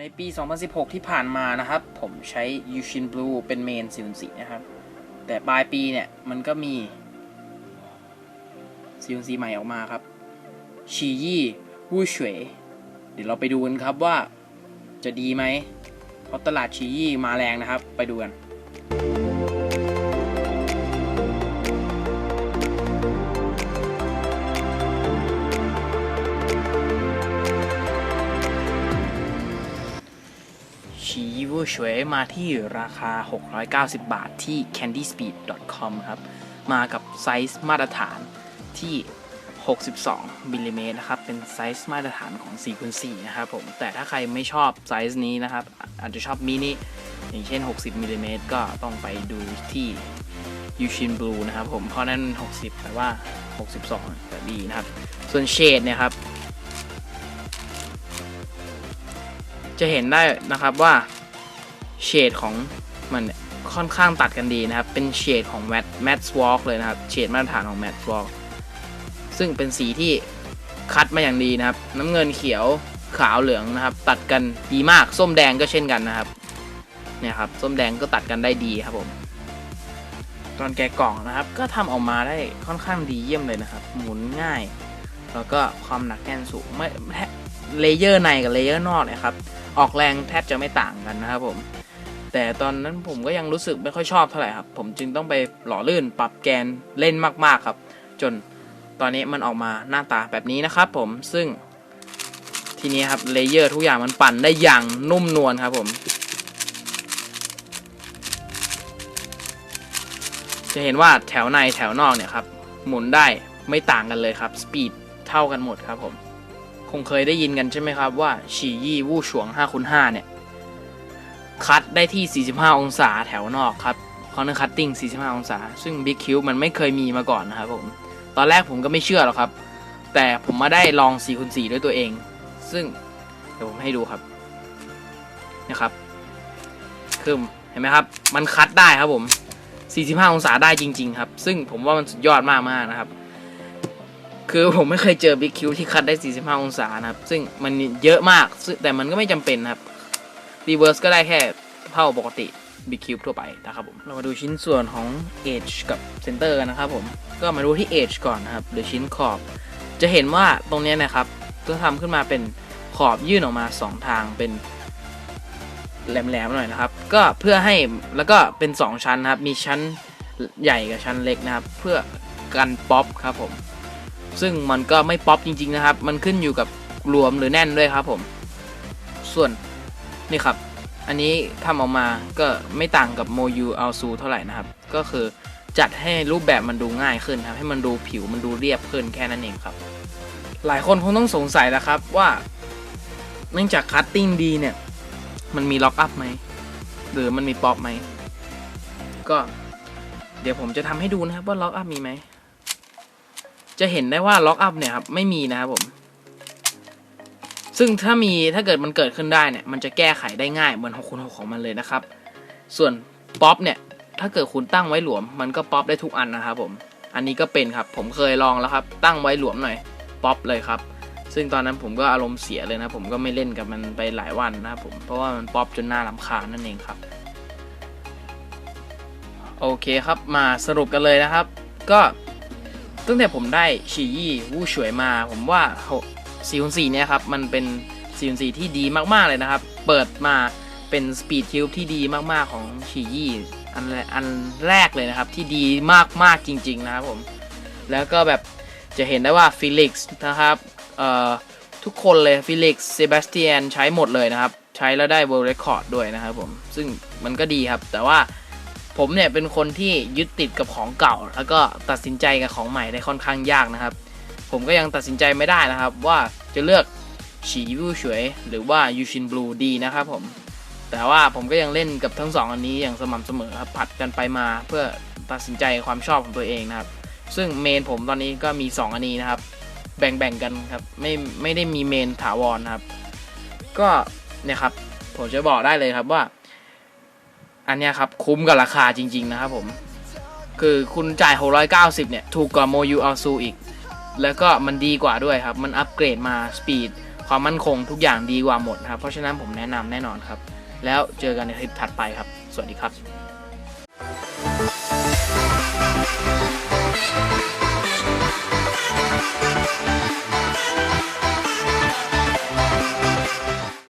ในปี 2016 ที่ผ่านมานะครับ ผมใช้ Yushin Blue เป็นเมน44นะครับ แต่ปลายปีเนี่ย มันก็มี44ใหม่ออกมาครับ ชียี่วูเฉวยเดี๋ยวเราไปดูกันครับว่าจะดีไหมเพราะตลาดชียี่มาแรงนะครับ ไปดูกัน ชีวูเฉวยมาที่ราคา 690 บาทที่ candyspeed.com ครับ มากับไซส์มาตรฐานที่ 62มิลลิเมตรนะครับ เป็นไซส์มาตรฐานของ4คูณ4นะครับผม แต่ถ้าใครไม่ชอบไซส์นี้นะครับ อาจจะชอบมินิ อย่างเช่น 60มิลลิเมตรก็ต้องไปดูที่ Yushin Blue นะครับผม เพราะนั้น 60 แต่ว่า 62 แต่ดีนะครับ ส่วนเชดเนี่ยครับ จะเห็นได้นะครับว่าเฉดของมันค่อนข้างตัดกันดีนะครับ เป็นเฉดของแมทแมทสวอล์กเลยนะครับเฉดมาตรฐานของแมทสวอล์กซึ่งเป็นสีที่คัดมาอย่างดีนะครับ น้ำเงินเขียวขาวเหลืองนะครับ ตัดกันดีมาก ส้มแดงก็เช่นกันนะครับ เนี่ยครับ ส้มแดงก็ตัดกันได้ดีครับผม ตอนแกะกล่องนะครับ ก็ทำออกมาได้ค่อนข้างดีเยี่ยมเลยนะครับ หมุนง่าย แล้วก็ความหนักแน่นสูงไม่เลเยอร์ในกับเลเยอร์นอกเนี่ยครับ ออกแรงแทบจะไม่ต่างกันนะครับผม แต่ตอนนั้นผมก็ยังรู้สึกไม่ค่อยชอบเท่าไหร่ครับ ผมจึงต้องไปหล่อลื่นปรับแกนเล่นมากๆครับ จนตอนนี้มันออกมาหน้าตาแบบนี้นะครับผมซึ่งทีนี้ครับเลเยอร์ทุกอย่างมันปั่นได้อย่างนุ่มนวลครับผม จะเห็นว่าแถวในแถวนอกเนี่ยครับหมุนได้ไม่ต่างกันเลยครับ สปีดเท่ากันหมดครับผม งเคยได้ยินกันใช่ไหมครับว่าฉี่ยี่วู่ฉวง5คูณ5เนี่ย คัดได้ที่ 45 องศาแถวนอกครับคอ r เนอร์คัตติ้ง45 องศา ซึ่ง Big Q มันไม่เคยมีมาก่อนนะครับผม ตอนแรกผมก็ไม่เชื่อหรอกครับ แต่ผมมาได้ลอง4คูณ4ด้วยตัวเอง ซึ่งเดี๋ยวผมให้ดูครับนะครับคือเห็นไหมครับ มันคัดได้ครับผม 45 องศาได้จริง ๆ ครับ ซึ่งผมว่ามันสุดยอดมากๆนะครับ คือผมไม่เคยเจอบิ๊กคิวที่คัดได้ 45 องศานะครับ ซึ่งมันเยอะมากแต่มันก็ไม่จำเป็นนะครับรีเวิร์สก็ได้แค่เท่าปกติบิ๊กคิวทั่วไปนะครับผม เรามาดูชิ้นส่วนของ Edge กับเซนเตอร์กันนะครับผม ก็มาดูที่ Edge ก่อนนะครับ หรือชิ้นขอบ จะเห็นว่าตรงนี้นะครับก็ทำขึ้นมาเป็นขอบยื่นออกมา 2 ทางเป็นแหลมๆหน่อยนะครับ ก็เพื่อให้แล้วก็เป็น 2 ชั้นนะครับ มีชั้นใหญ่กับชั้นเล็กนะครับ เพื่อกันป๊อปครับผม ซึ่งมันก็ไม่ป๊อปจริง ๆ นะครับ มันขึ้นอยู่กับรวมหรือแน่นด้วยครับผม ส่วนนี่ครับ อันนี้ทำออกมาก็ไม่ต่างกับโมยูอัลซูเท่าไหร่นะครับ ก็คือจัดให้รูปแบบมันดูง่ายขึ้นครับ ให้มันดูผิวมันดูเรียบขึ้นแค่นั้นเองครับ หลายคนคงต้องสงสัยแล้วครับว่า เนื่องจากคัตติ้งดีเนี่ย มันมีล็อกอัพไหม หรือมันมีป๊อปไหม ก็เดี๋ยวผมจะทำให้ดูนะครับว่าล็อกอัพมีไหม จะเห็นได้ว่าล็อกอัพเนี่ยครับไม่มีนะครับผม ซึ่งถ้ามีถ้าเกิดมันเกิดขึ้นได้เนี่ย มันจะแก้ไขได้ง่ายเหมือน6คูณ6ของมันเลยนะครับ ส่วนป๊อปเนี่ยถ้าเกิดคุณตั้งไว้หลวม มันก็ป๊อปได้ทุกอันนะครับผม อันนี้ก็เป็นครับ ผมเคยลองแล้วครับ ตั้งไว้หลวมหน่อยป๊อปเลยครับ ซึ่งตอนนั้นผมก็อารมณ์เสียเลยนะผมก็ไม่เล่นกับมันไปหลายวันนะครับผม เพราะว่ามันป๊อปจนหน่ารำคาญนั่นเองครับ โอเคครับ มาสรุปกันเลยนะครับ ก็ ตั้งแต่ผมได้ฉียี่วู่ฉวยมา ผมว่า4คูณ4เนี่ยครับ มันเป็น4คูณ4ที่ดีมากๆเลยนะครับ เปิดมาเป็นสปีดคิวที่ดีมากๆของฉียี่อันแรกอันแรกเลยนะครับ ที่ดีมากๆจริง ๆ นะครับผม แล้วก็แบบจะเห็นได้ว่าฟิลิกซ์นะครับเอ่อทุกคนเลยฟิลิกซ์เซบาสเตียนใช้หมดเลยนะครับ ใช้แล้วได้ World Record ด้วยนะครับผม ซึ่งมันก็ดีครับแต่ว่า ผมเนี่ยเป็นคนที่ยึดติดกับของเก่า แล้วก็ตัดสินใจกับของใหม่ได้ค่อนข้างยากนะครับ ผมก็ยังตัดสินใจไม่ได้นะครับ ว่าจะเลือกฉีวูฉวยหรือว่ายูชินบลูดีนะครับผมแต่ว่าผมก็ยังเล่นกับทั้งสองอันนี้อย่างสม่ำเสมอครับผัดกันไปมาเพื่อตัดสินใจความชอบของตัวเองนะครับ ซึ่งเมนผมตอนนี้ก็มี 2 อันนี้นะครับ แบ่งๆกันครับไม่ไม่ได้มีเมนถาวรนะครับ ก็เนี่ยครับผมจะบอกได้เลยครับว่า อันนี้ครับคุ้มกับราคาจริง ๆ นะครับผม คือคุณจ่าย 690 เนี่ย ถูกกว่าโมยูอัลซูอีก แล้วก็มันดีกว่าด้วยครับ มันอัปเกรดมาสปีดความมั่นคงทุกอย่างดีกว่าหมดครับ เพราะฉะนั้นผมแนะนำแน่นอนครับ แล้วเจอกันในคลิปถัดไปครับ สวัสดีครับ